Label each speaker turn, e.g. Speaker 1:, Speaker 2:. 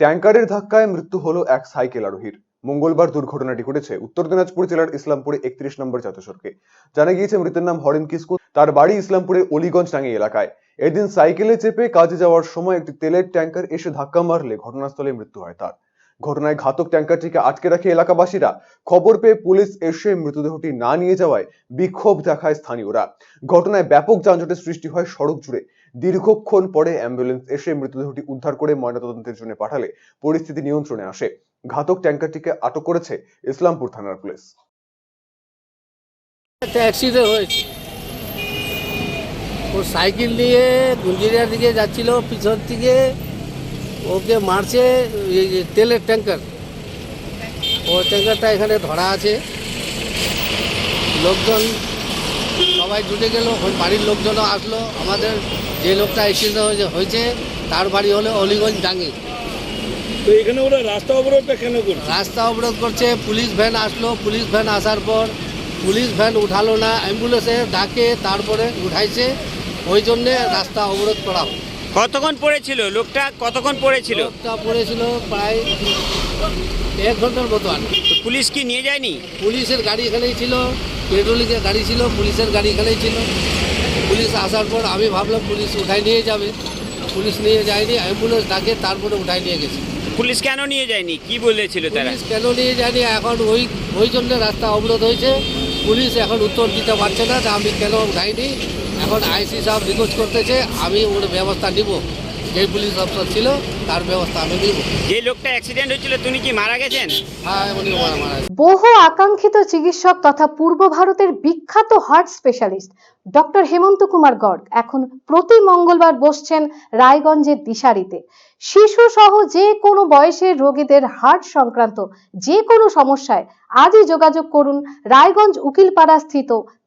Speaker 1: ট্যাঙ্কারের ধাক্কায় মৃত্যু হলো এক সাইকেল আরোহীর। মঙ্গলবার দুর্ঘটনাটি ঘটেছে। উত্তর দিনাজপুর জেলার ইসলামপুরে একত্রিশ নম্বর জাতীয় সড়কে জানা গিয়েছে, মৃতের নাম হরেন কিসকু। তার বাড়ি ইসলামপুরের অলিগঞ্জ টাঙ্গি এলাকায়। এদিন সাইকেলে চেপে কাজে যাওয়ার সময় একটি তেলের ট্যাঙ্কার এসে ধাক্কা মারলে ঘটনাস্থলে মৃত্যু হয় তার। ঘটনায় ঘাতক ট্যাঙ্কারটিকে আটকে রাখে এলাকাবাসীরা। খবর পেয়ে পুলিশ এসে মৃতদেহটি না নিয়ে যাওয়ায় বিক্ষোভ দেখায় স্থানীয়রা। ঘটনায় ব্যাপক যানজটের সৃষ্টি হয় সড়ক জুড়ে। দীর্ঘক্ষণ পরে অ্যাম্বুলেন্স এসে মৃতদেহটি উদ্ধার করে ময়নাতদন্তের জন্য পাঠালে পরিস্থিতি নিয়ন্ত্রণে আসে। ঘাতক ট্যাঙ্কারটিকে আটক করেছে ইসলামপুর থানার পুলিশ।
Speaker 2: একটা অ্যাক্সিডেন্ট হয়েছে। ও সাইকেল নিয়ে গুঞ্জিরিয়ার দিকে যাচ্ছিল, পিছন থেকে ওকে মারছে তেলের ট্যাঙ্কার। ও ট্যাঙ্কারটা এখানে ধরা আছে। লোকজন সবাই জুটে গেল ওই বাড়ির লোকজনও আসলো। আমাদের যে লোকটা অ্যাক্সিডেন্ট হয়েছে হয়েছে তার বাড়ি হলো অলিগঞ্জ ডাঙ্গি।
Speaker 3: তো এখানে ওরা রাস্তা অবরোধটা কেন করছে?
Speaker 2: রাস্তা অবরোধ করছে পুলিশ ভ্যান আসলো পুলিশ ভ্যান আসার পর পুলিশ ভ্যান উঠালো না অ্যাম্বুলেন্সে ডাকে তারপরে উঠাইছে। ওই জন্যে রাস্তা অবরোধ করা।
Speaker 4: কতক্ষণ পড়েছিল? লোকটা কতক্ষণ পড়েছিল?
Speaker 2: লোকটা পড়েছিল প্রায় এক ঘণ্টার মতো আর
Speaker 4: পুলিশ কি নিয়ে যায়নি?
Speaker 2: পুলিশের গাড়ি এখানেই ছিল। পেট্রোলিংয়ের গাড়ি ছিল পুলিশের গাড়ি এখানেই ছিল। পুলিশ আসার পর আমি ভাবলাম পুলিশ উঠাই নিয়ে যাবে। পুলিশ নিয়ে যায়নি অ্যাম্বুলেন্স ডাকে তারপরে উঠাই নিয়ে গেছে।
Speaker 4: পুলিশ কেন নিয়ে যায়নি? কি বলেছিল তারা?
Speaker 2: পুলিশ কেন নিয়ে যায়নি? এখন ওই ওই জন্য রাস্তা অবরোধ হয়েছে। পুলিশ এখন উত্তর দিতে পারছে না যে আমি কেন উঠাইনি। এখন আইসি সাহেব রিকোয়েস্ট করতেছে আমি ওর ব্যবস্থা নিব। যে পুলিশ অফিসার ছিল তার ব্যবস্থা আমি নিব।
Speaker 4: যে লোকটা অ্যাক্সিডেন্ট হয়েছিল তিনি কি মারা গেছেন?
Speaker 2: হ্যাঁ উনি মারা মারা
Speaker 5: বহু আকাঙ্ক্ষিত চিকিৎসক তথা পূর্ব ভারতের বিখ্যাত heart specialist doctor Hemant Kumar Garg এখন প্রতি মঙ্গলবার বসছেন রায়গঞ্জের দিশারিতে। শিশু সহ যে কোনো বয়সের রোগীদের হার্ট সংক্রান্ত যে কোনো সমস্যায় আজই যোগাযোগ করুন রায়গঞ্জ উকিলপাড়া স্থিত